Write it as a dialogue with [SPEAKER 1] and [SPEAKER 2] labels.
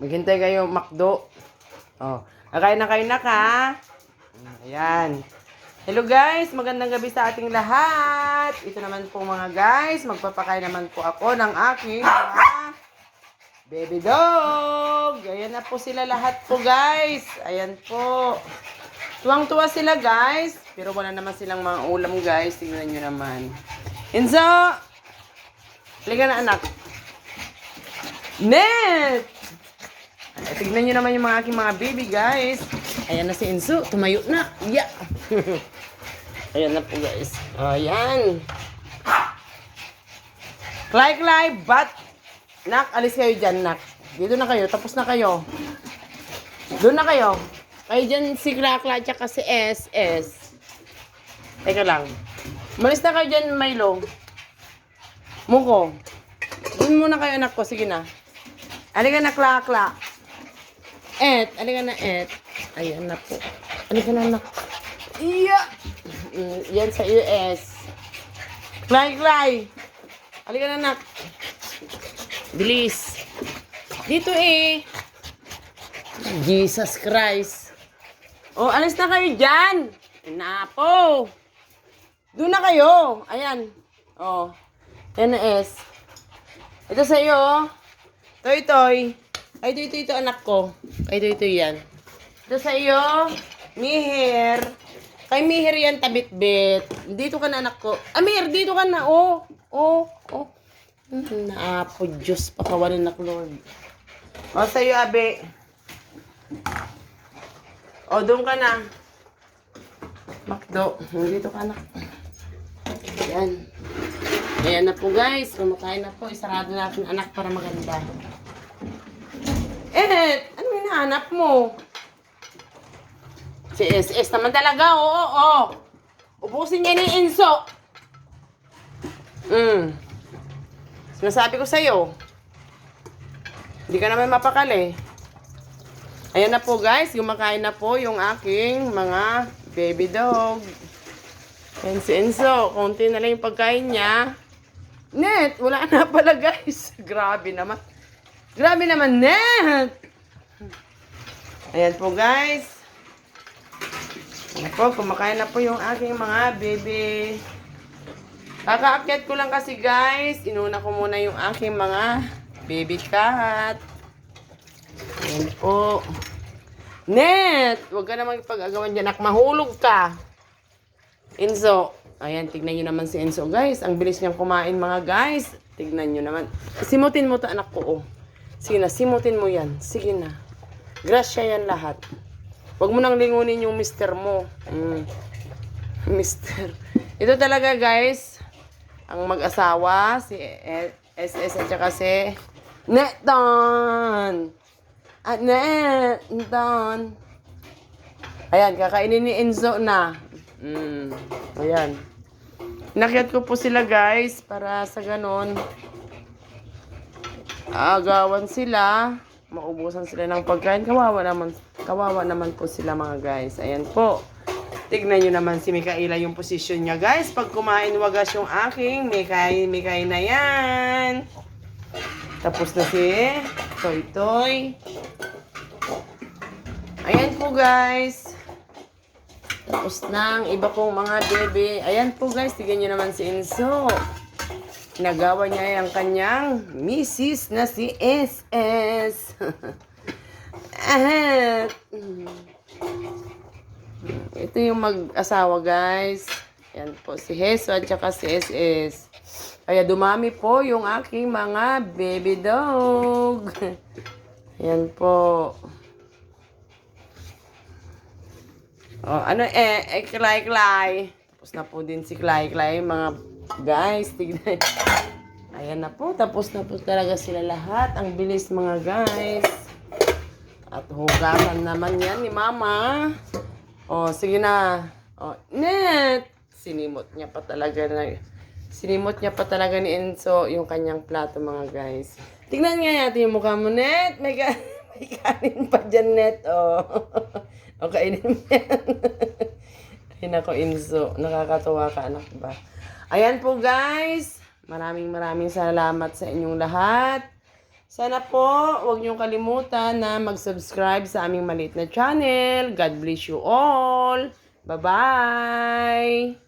[SPEAKER 1] Maghintay kayo, makdo. Oh. Akain na kayo na ka. Ayan. Hello guys, magandang gabi sa ating lahat. Ito naman po mga guys, magpapakain naman po ako ng aking mga baby dog. Ayan na po sila lahat po guys. Ayan po. Tuwang-tuwa sila guys. Pero wala naman silang mga ulam guys. Tingnan nyo naman. Enzo! Halika na anak. Net! Ay, tignan nyo naman yung mga aking mga baby guys. Ayan na si Enzo. Tumayo na. Yeah! Ayan na po guys. Ayan. Clay, bat. Nak, alis kayo dyan, nak. Dito na kayo. Tapos na kayo. Doon na kayo. Kayo dyan si Krakla at si SS. Teka lang. Malis na kayo dyan, Milo. Muko. Doon muna kayo, anak ko. Sige na. Alika na, Krakla. Et, alika na, Et. Ayan na po. Alika na, anak. Iya! Mm, yan sa US. Clay, Clay. Halika na, anak. Bilis. Dito eh. Jesus Christ. Oh, alis na kayo dyan. Napo. Doon na kayo. Ayan. Oh. Yan na S. Ito sa iyo. Toy, toy. Ay, ito, ito, ito, anak ko. Ay, ito, ito, yan. Ito sa iyo. Mihir. Kay Mihir yan, tabit-bit. Dito ka na, anak ko. Amir, dito ka na. Oh, oh, oh. Hmm, Naapo, Diyos, pakawalan na Lord. O, sa iyo, abe. O, doon ka na. Makdo. Dito ka, anak. Yan. Ayan na po, guys. Kumakain na po. Isarado natin anak para maganda. Eh, ano hinahanap mo? Si SS naman talaga, oo, oo. Ubusin niya ni Enzo. Mm. Sinasabi ko sa'yo. Hindi ka naman mapakali. Ayan na po guys, kumakain na po yung aking mga baby dog. Ayan si Enzo, konti na lang yung pagkain niya. Net, wala na pala guys. Grabe naman. Grabe naman, Net! Ayan po guys. Ayan po, kumakain na po yung aking mga baby. Kakaakyat ko lang kasi guys. Inuna ko muna yung aking mga baby cat. Ayan po. Net! Huwag ka naman ipag-agawan dyan. Mahulog ka. Enzo. Ayan, tignan nyo naman si Enzo guys. Ang bilis niyang kumain mga guys. Tignan nyo naman. Simutin mo to anak ko oh. Sige na, simutin mo yan. Sige na. Grasya yan lahat. Huwag mo nang lingunin yung mister mo. Mm. Mister. Ito talaga guys, ang mag-asawa, si SS at saka si Neton. At Neton. Ayan, kakainin ni Enzo na. Mm. Ayan. Nakyat ko po sila guys para sa ganon agawan sila, maubusan sila ng pagkain. Kawawa naman, kawawa naman po sila mga guys. Ayan po. Tignan nyo naman si Mikaela yung position niya guys. Pag kumain wagas yung aking, Mikay, Mikay na yan. Tapos na si Toy Toy. Ayan po guys. Tapos na ang iba kong mga bebe. Ayan po guys, tignan nyo naman si Enzo. Nagawa niya yung kanyang misis na si SS. At, ito yung mag-asawa guys. Yan po si Heso at saka si SS. Kaya dumami po yung aking mga baby dog. Yan po. Oh, ano eh, eh, Klay Klay. Tapos na po din si Klay Klay, mga guys, tignan. Ayan na po, tapos na po talaga sila lahat. Ang bilis mga guys. At hugasan naman yan ni Mama. Oh, sige na. Oh, net. Sinimot niya pa talaga na. Sinimot niya pa talaga ni Enzo yung kanyang plato mga guys. Tingnan nga natin yung mukha mo, Net. May, ka may kanin pa dyan, Net. Oh. o, kainin mo yan. Ay, nako, Enzo. Nakakatuwa ka, anak ba? Ayan po, guys. Maraming maraming salamat sa inyong lahat. Sana po, huwag niyong kalimutan na mag-subscribe sa aming maliit na channel. God bless you all. Bye-bye!